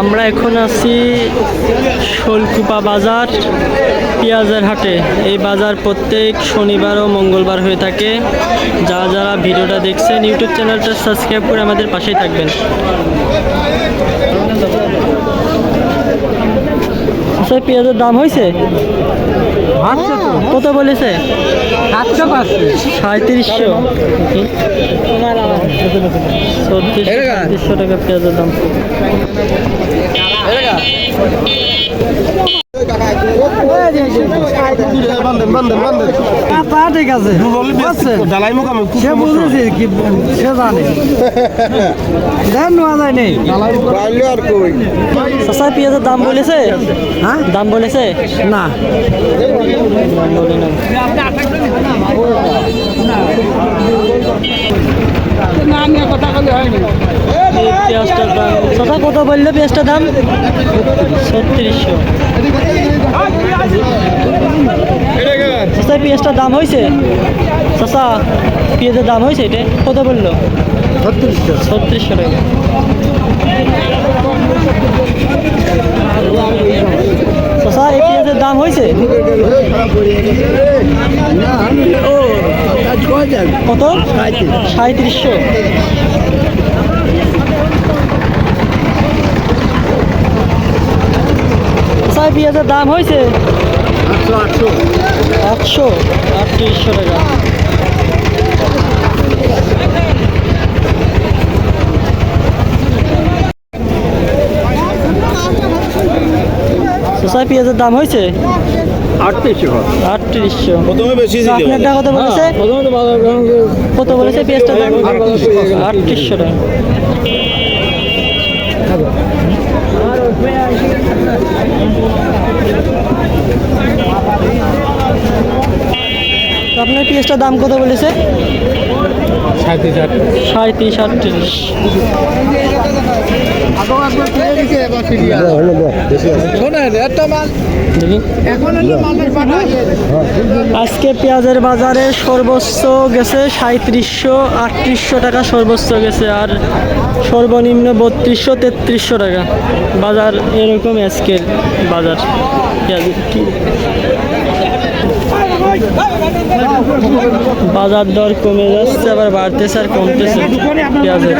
আমরা এখন আছি শোলকুপা বাজার পেঁয়াজের হাটে। এই বাজার প্রত্যেক শনিবার ও মঙ্গলবার হয়ে থাকে। যারা যারা ভিডিওটা দেখছেন ইউটিউব চ্যানেলটা সাবস্ক্রাইব করে আমাদের পাশেই থাকবেন। আচ্ছা পেঁয়াজের দাম হয়েছে? কত বলেছে? সাঁত্রিশশো। ছত্রিশ সাঁত্রিশশো টাকা পেঁয়াজের দাম। ঠিক আছে? সে বুঝেছে কি সে জানে দেন নেওয়া যায় নেই চাচা পেঁয়াজের দাম বলেছে? হ্যাঁ দাম বলেছে। না চাচা কত বলল পেঁয়াজটার দাম? ছত্রিশশো। চাচা পেঁয়াজটার দাম হয়েছে? চাচা পেঁয়াজের দাম হয়েছে এটা? কত বলল? ছত্রিশশো। ছত্রিশশো টাকা। চাচা এই পেঁয়াজের দাম হয়েছে? কত? সাঁত্রিশশো চাই পেঁয়াজের দাম হয়েছে? আটশো আটত্রিশশো টাকা। চাই পেঁয়াজের দাম হয়েছে? আটত্রিশশো। আটত্রিশশো। প্রথমে বেশি ছিল আপনারটা কত বলেছে? কত বলেছে পেঁয়াজটা আটত্রিশশো টাকা তো আপনার পেঁয়াজটার দাম কত বলেছে? সাঁত্রিশ আটত্রিশ। আজকে পেঁয়াজের বাজারে সর্বোচ্চ গেছে সাঁত্রিশশো আটত্রিশশো টাকা সর্বোচ্চ গেছে আর সর্বনিম্ন বত্রিশশো তেত্রিশশো টাকা। বাজার এরকম আজকের বাজার। পেঁয়াজের কি? বাজার দর কমে যাচ্ছে আবার বাড়তেছে আর কমতেছে পেঁয়াজের।